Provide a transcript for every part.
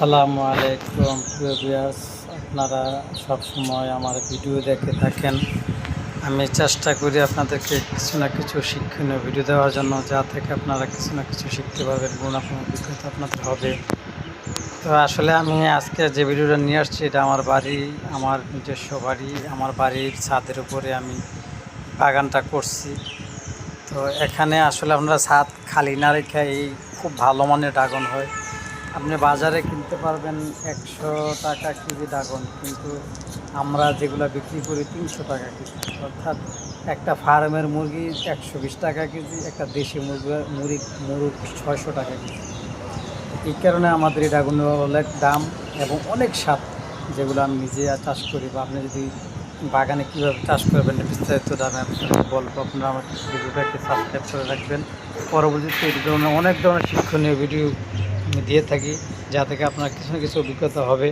আসসালামু আলাইকুম, প্রিয় ভিউয়ার্স। আপনারা সবসময় আমার ভিডিও দেখে থাকেন। আমি চেষ্টা করি আপনাদেরকে কিছু না কিছু শিক্ষণীয় ভিডিও দেওয়ার জন্য, যা থেকে আপনারা কিছু না কিছু শিখতে পারবেন গুণাপূর্ণ অভিজ্ঞতা আপনাদের হবে। তো আসলে আমি আজকে যে ভিডিওটা নিয়ে আসছি, এটা আমার বাড়ি, আমার নিজস্ব বাড়ি, আমার বাড়ির ছাদের উপরে আমি বাগানটা করছি। তো এখানে আসলে আপনারা ছাদ খালি না রেখে এই খুব ভালো মানের ড্রাগন হয়। আপনি বাজারে কিনতে পারবেন একশো টাকা কেজি ড্রাগন কিন্তু আমরা যেগুলো বিক্রি করি তিনশো টাকা কেজি। অর্থাৎ একটা ফার্মের মুরগি একশো বিশ টাকা কেজি, একটা দেশি মুরগি মুরগি মুরগ ছয়শো টাকা কেজি। এই কারণে আমাদের এই ড্রাগনের অনেক দাম এবং অনেক স্বাদ যেগুলো আমি নিজে চাষ করি, বা আপনি যদি বাগানে কীভাবে চাষ করবেন বিস্তারিত দামে আপনাকে বলব। আপনারা আমার ভিডিওটাকে সাবস্ক্রাইব করে রাখবেন। পরবর্তীতে এই ধরনের অনেক ধরনের শিক্ষণীয় ভিডিও আমি দিয়ে থাকি, যা থেকে আপনার কিছু না কিছু অভিজ্ঞতা হবে।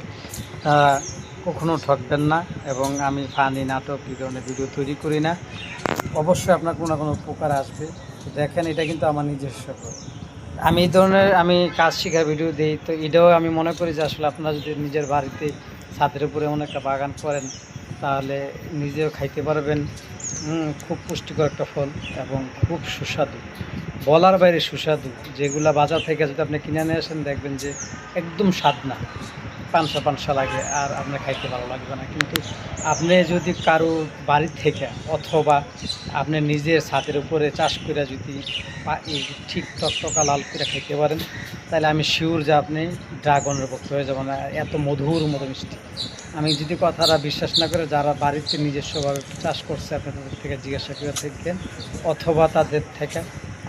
তারা কখনো ঠকবেন না এবং আমি ফানি নাটক এই ধরনের ভিডিও তৈরি করি না। অবশ্যই আপনার কোনো না কোনো উপকার আসবে। দেখেন, এটা কিন্তু আমার নিজস্ব। আমি এই ধরনের, আমি কাজ শেখার ভিডিও দিই, তো এটাও আমি মনে করি যে আসলে আপনারা যদি নিজের বাড়িতে ছাদের উপরে এমন একটা বাগান করেন, তাহলে নিজেও খাইতে পারবেন। খুব পুষ্টিকর একটা ফল এবং খুব সুস্বাদু। বলার বাইরে সুস্বাদু। যেগুলা বাজার থেকে যদি আপনি কিনে নিয়ে আসেন, দেখবেন যে একদম স্বাদ না। পানসা পানসা লাগে আর আপনার খাইতে ভালো লাগবে না। কিন্তু আপনি যদি কারও বাড়ির থেকে অথবা আপনি নিজের ছাদের উপরে চাষ করে যদি ঠিক টকটকা লাল করে খাইতে পারেন, তাহলে আমি শিওর যে আপনি ড্রাগনের পক্ষে হয়ে যাবেন। এত মধুর মতো মিষ্টি। আমি যদি কথাটা বিশ্বাস না করে যারা বাড়িতে নিজস্বভাবে চাষ করছে আপনি তাদের থেকে জিজ্ঞাসা করে দেখেন। অথবা তাদের থেকে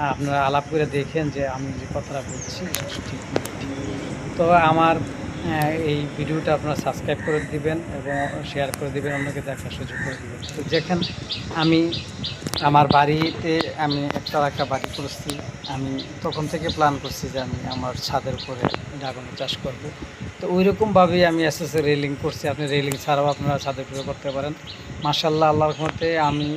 আপনারা আলাপ করে দেখেন যে আমি যে কথাটা বলছি ঠিক তো আমার এই ভিডিওটা আপনারা সাবস্ক্রাইব করে দিবেন এবং শেয়ার করে দিবেন, অন্যকে দেখার সুযোগ করে দিবেন। তো যেখানে আমি আমার বাড়িতে আমি একটা একটা বাড়ি করছি আমি তখন থেকে প্ল্যান করছি যে আমি আমার ছাদের উপরে ড্রাগনের চাষ করব। তো ওই রকমভাবেই আমি আস্তে আস্তে রেলিং করছি। আপনি রেলিং ছাড়াও আপনারা ছাদের উপরে করতে পারেন। মার্শাল্লাহ আল্লাহর মতে আমি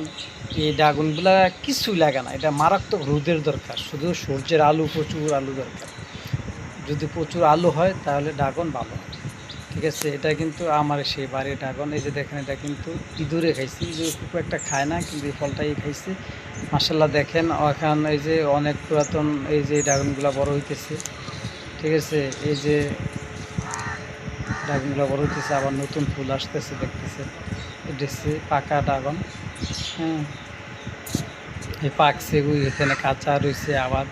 এই ড্রাগনগুলা কিছুই লাগে না। এটা মারাত্মক রোদের দরকার। শুধু সূর্যের আলু, প্রচুর আলু দরকার। যদি প্রচুর আলু হয়, তাহলে ড্রাগন ভালো। ঠিক আছে, এটা কিন্তু আমার সেই বাড়ির ড্রাগন। এই যে দেখেন, এটা কিন্তু ইঁদুরে খাইছি। ইঁদুর খুব একটা খায় না, কিন্তু এই ফলটাই খাইছি। মার্শাল্লাহ দেখেন এখন এই যে অনেক পুরাতন এই যে ড্রাগনগুলো বড় হইতেছে। ঠিক আছে, এই যে ড্রাগনগুলো বড় হইতেছে, আবার নতুন ফুল আসতেছে দেখতেছে এটা পাকা ড্রাগন হ্যাঁ। এই পাকছে এখানে কাঁচা রয়েছে আবার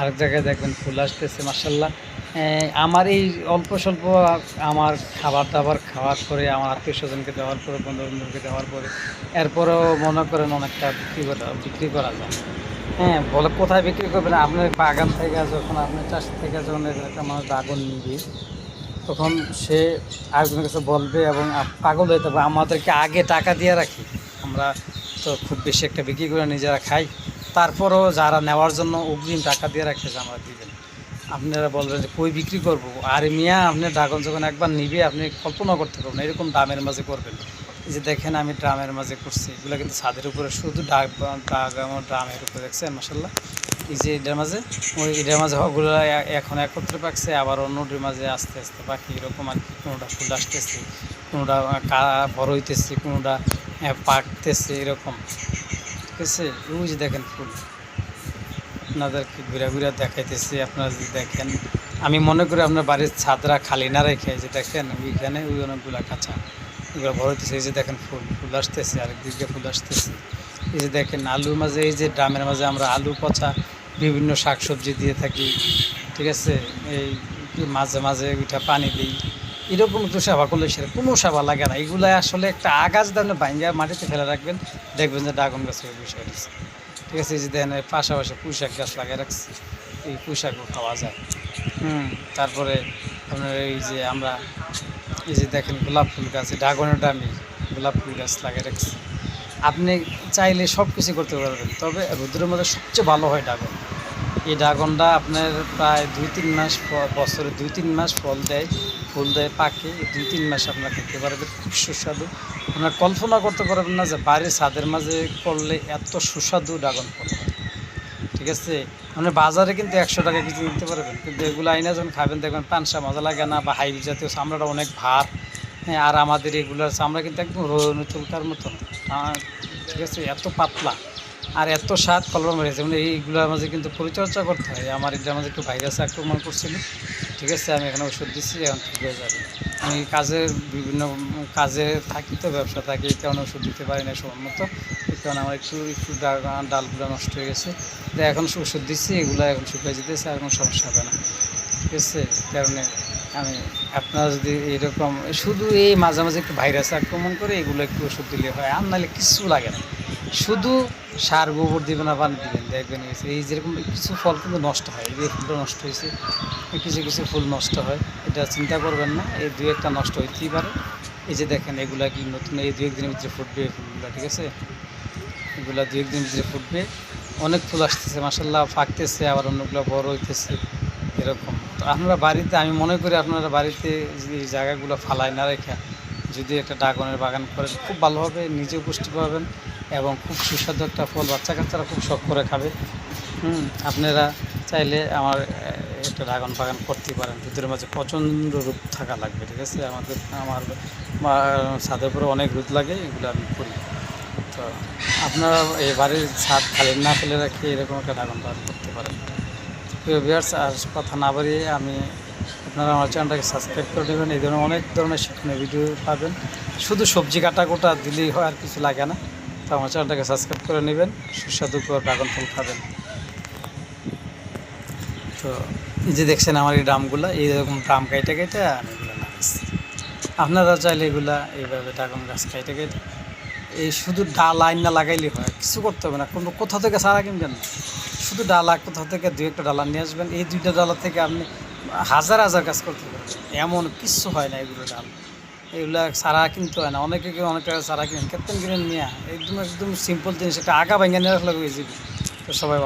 আরেক জায়গায় দেখবেন ফুল আসতেছে মার্শাল্লাহ আমার এই অল্প স্বল্প আমার খাবার দাবার খাওয়ার পরে, আমার আত্মীয় স্বজনকে দেওয়ার পরে বন্ধু বান্ধবকে দেওয়ার পরে, এরপরেও মনে করেন অনেকটা বিক্রি করা বিক্রি করা যায়। হ্যাঁ বলে কোথায় বিক্রি করবেন? আপনার বাগান থেকে যখন, আপনার চাষ থেকে যখন একটা মানুষ ড্রাগন নিবে, তখন সে আরেকজনের কাছে বলবে এবং পাগল হয়ে যাবে, আমাদেরকে আগে টাকা দিয়ে রাখি। আমরা তো খুব বেশি একটা বিক্রি করে নিজেরা খাই। তারপরও যারা নেওয়ার জন্য অগ্রিম টাকা দিয়ে রাখে আমরা দিবেন। আপনারা বলবেন যে কই বিক্রি করব? আর মিয়া, আপনি ড্রাগন যখন একবার নিবে, আপনি কল্পনা করতে পারবেন এরকম দামের মাঝে করবেন। এই যে দেখেন আমি ড্রামের মাঝে করছি, এগুলো কিন্তু ছাদের উপরে শুধু ড্রাগন, ড্রামের উপরে, দেখছেন? মাসাল্লাহ এই যে এটার মাঝে, ওই এটার মাঝে ওগুলো এখন একত্রে পাকছে, আবার অন্যটির মাঝে আস্তে আস্তে পাখি, এরকম আর কি, কোনোটা ফুল আসতেছে, কোনোটা বড় হইতেছে, কোনোটা পাকতেছে, এরকম। ঠিক আছে? ওই যে দেখেন ফুল। আপনাদেরকে ঘুরে ঘুরে দেখাইতেছি, আপনারা যদি দেখেন। আমি মনে করি আপনার বাড়ির ছাদরা খালি না রেখে যে দেখেন, ওইখানে ওই অনেকগুলা কাঁচা এগুলো বড় হইতেছে। এই যে দেখেন ফুল ফুল আসতেছে, আরেক দিকে ফুল আসতেছে। এই যে দেখেন আলুর মাঝে, এই যে ড্রামের মাঝে আমরা আলু, পচা বিভিন্ন শাকসবজি দিয়ে থাকি, ঠিক আছে? এই মাঝে মাঝে ওইটা পানি দিই। এরকম একটু সেবা করলে সেটা কোনো সেবা লাগে না। এগুলো আসলে একটা আগাছ দামে ভাঙ্গা মাটিতে ফেলে রাখবেন, দেখবেন যে ড্রাগন গাছের রয়েছে ঠিক আছে যে দেখেন পাশাপাশি পুঁইশাক গাছ লাগিয়ে রাখছি। এই পুঁইশাকও খাওয়া যায়। হুম, তারপরে আপনার এই যে আমরা, এই যে দেখেন গোলাপ ফুল গাছ, ড্রাগনের দামি গোলাপ ফুল গাছ লাগিয়ে রাখছি। আপনি চাইলে সব কিছু করতে পারবেন, তবে রোদ্রের মধ্যে সবচেয়ে ভালো হয় ড্রাগন। এই ড্রাগনটা আপনার প্রায় দুই তিন মাস বছরে দুই তিন মাস ফল দেয়, ফুল দেয় পাকে দুই তিন মাস আপনার খেতে পারবেন খুব সুস্বাদু। আপনার কল্পনা করতে পারবেন না যে বাইরে ছাদের মাঝে করলে এত সুস্বাদু ড্রাগন ফল ঠিক আছে? মানে বাজারে কিন্তু একশো টাকা কেজি নিতে পারবেন, কিন্তু এগুলো আইনা যখন খাবেন দেখবেন পানসা মজা লাগে না বা হাইব্রিড জাতীয় চামড়াটা অনেক ভার হ্যাঁ আর আমাদের এগুলোর চামড়া কিন্তু একদম রোদ চুলকার মতন। ঠিক আছে? এত পাতলা। আর এত স্বাদ কলম রয়েছে মানে এইগুলোর মাঝে কিন্তু পরিচর্যা করতে হয়। আমার এটার মাঝে একটু ভাইরাস আক্রমণ করছিল। ঠিক আছে, আমি এখানে ওষুধ দিচ্ছি এখন ঠিক হয়ে যাবে। আমি কাজের বিভিন্ন কাজে থাকি তো, ব্যবসা থাকি কারণে ওষুধ দিতে পারি না সময় মতো। কারণে আমার একটু একটু ডালগুলো নষ্ট হয়ে গেছে। তো এখন ওষুধ দিচ্ছি এগুলো এখন শুকিয়ে যেতেছে, আর কোনো সমস্যা হবে না। ঠিক আছে কারণে আমি আপনারা যদি এরকম শুধু এই মাঝে মাঝে একটু ভাইরাস আক্রমণ করে এগুলো একটু ওষুধ দিলে হয়। আর নাহলে কিছু লাগে না। শুধু সার গোবর দিবেন না, পানি দিবেন দেখবেন এই যেরকম কিছু ফল কিন্তু নষ্ট হয়, এই ফুলটা নষ্ট হয়েছে কিছু কিছু ফুল নষ্ট হয়, এটা চিন্তা করবেন না, এই দু একটা নষ্ট হইতেই পারে। এই যে দেখেন, এগুলা কি নতুন, এই দু একদিনের ভিতরে ফুটবে ফুলগুলো, ঠিক আছে? এগুলা দু একদিনের ভিতরে ফুটবে, অনেক ফুল আসতেছে মাসাল্লাহ ফাঁকতেছে, আবার অন্যগুলো বড় হইতেছে, এরকম। তো আপনারা বাড়িতে, আমি মনে করি আপনারা বাড়িতে যে এই জায়গাগুলো ফালাই না রেখে যদি একটা ড্রাগনের বাগান করেন, খুব ভালো হবে নিজেও পুষ্টি পাবেন এবং খুব সুস্বাদু একটা ফল বাচ্চা কাচ্চারা খুব শখ করে খাবে। হুম, আপনারা চাইলে আমার একটা ড্রাগন বাগান করতে পারেন। ভিতরের মাঝে প্রচণ্ড রূপ থাকা লাগবে, ঠিক আছে? আমাদের, আমার ছাদের উপরে অনেক রোদ লাগে, এগুলো আমি করি। তো আপনারা এই বাড়ির ছাদ খালি না ফেলে রাখি এরকম একটা ড্রাগন বাগান করতে পারেন। প্রিয় আর কথা না বাড়িয়ে আমি আপনারা আমার চ্যানেলটাকে সাবস্ক্রাইব করে নেবেন। এই ধরনের অনেক ধরনের শিক্ষণীয় ভিডিও পাবেন। শুধু সবজি কাটা কোটা দিলেই হয়, আর কিছু লাগে না। তো আমার চ্যানেলটাকে সাবস্ক্রাইব করে নেবেন। সুস্বাদু করে ড্রাগন ফল খাবেন। তো যে দেখছেন আমার এই ড্রামগুলো এইরকম ড্রাম কাইটে কেটে আমি এগুলো লাগাইছি আপনারা চাইলে এগুলা এইভাবে ড্রাগন গাছ কাইটে কেটে এই শুধু ডাল আইন না লাগাইলে হয়, কিছু করতে হবে না। কোনো কোথাও থেকে সারা কিনবেন না। শুধু ডালা কোথাও থেকে দু একটা ডালা নিয়ে আসবেন। এই দুইটা ডালা থেকে আপনি হাজার হাজার কাজ করতে পারবেন। এমন কিচ্ছু হয় না এগুলো ডাল। এগুলা সারা কিনতে হয় না। অনেকে কেউ অনেক টাকা সারা কিনেন। ক্যাপ্টেন কিনেন নিয়ে। একদম একদম সিম্পল জিনিস, একটা আঁকা ভেঙে নিয়ে রাখলে তো সবাই